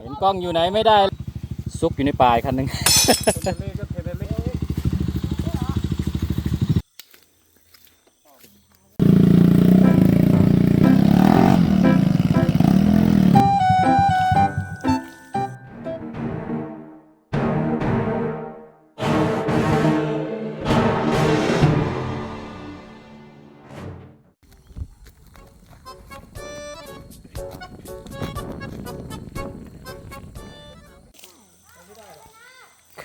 เห็นกล้องอยู่ไหนไม่ได้ ซุกอยู่ในป่าอีกคันหนึ่งเทเลก็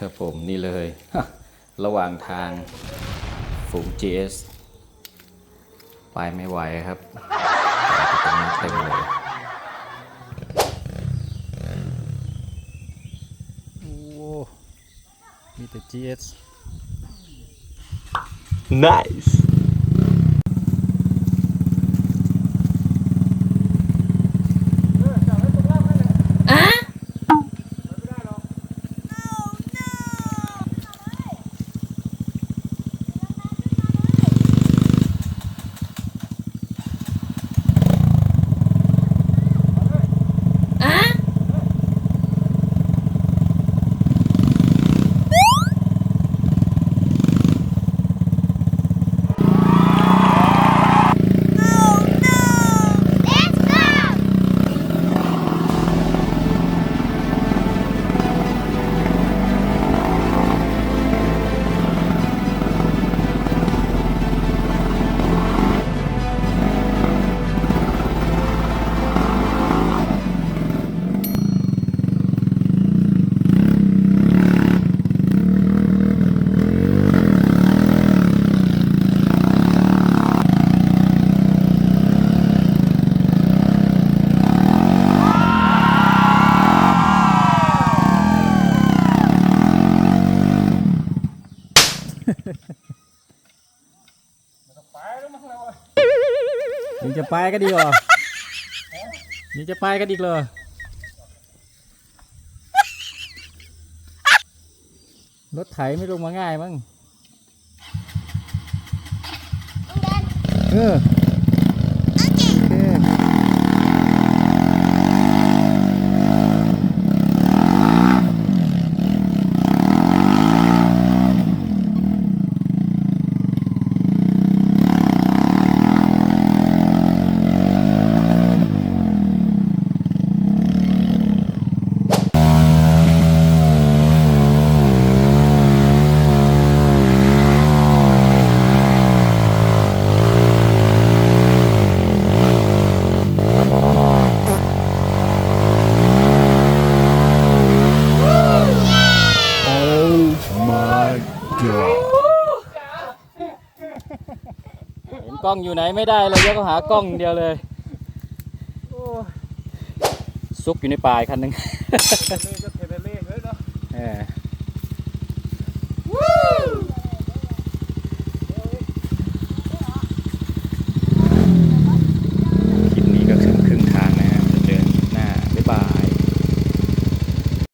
ครับผมนี่เลย ระหว่างทางฝูง GS ไปไม่ไหวครับตรงนี้เต็มเลยโอ้มีแต่ GS nice ยังจะไปก็ดีกว่ายังจะไปก็ดีกเลยรถไถไม่ลงมาง่ายมั้งเออโอเค เห็นกล้องอยู่ไหนไม่ได้เลยยกเขาหากล้องเดียวเลยซุกอยู่ในป่ายคันหนึ่งเทเลก็เทเลเลยเนาะ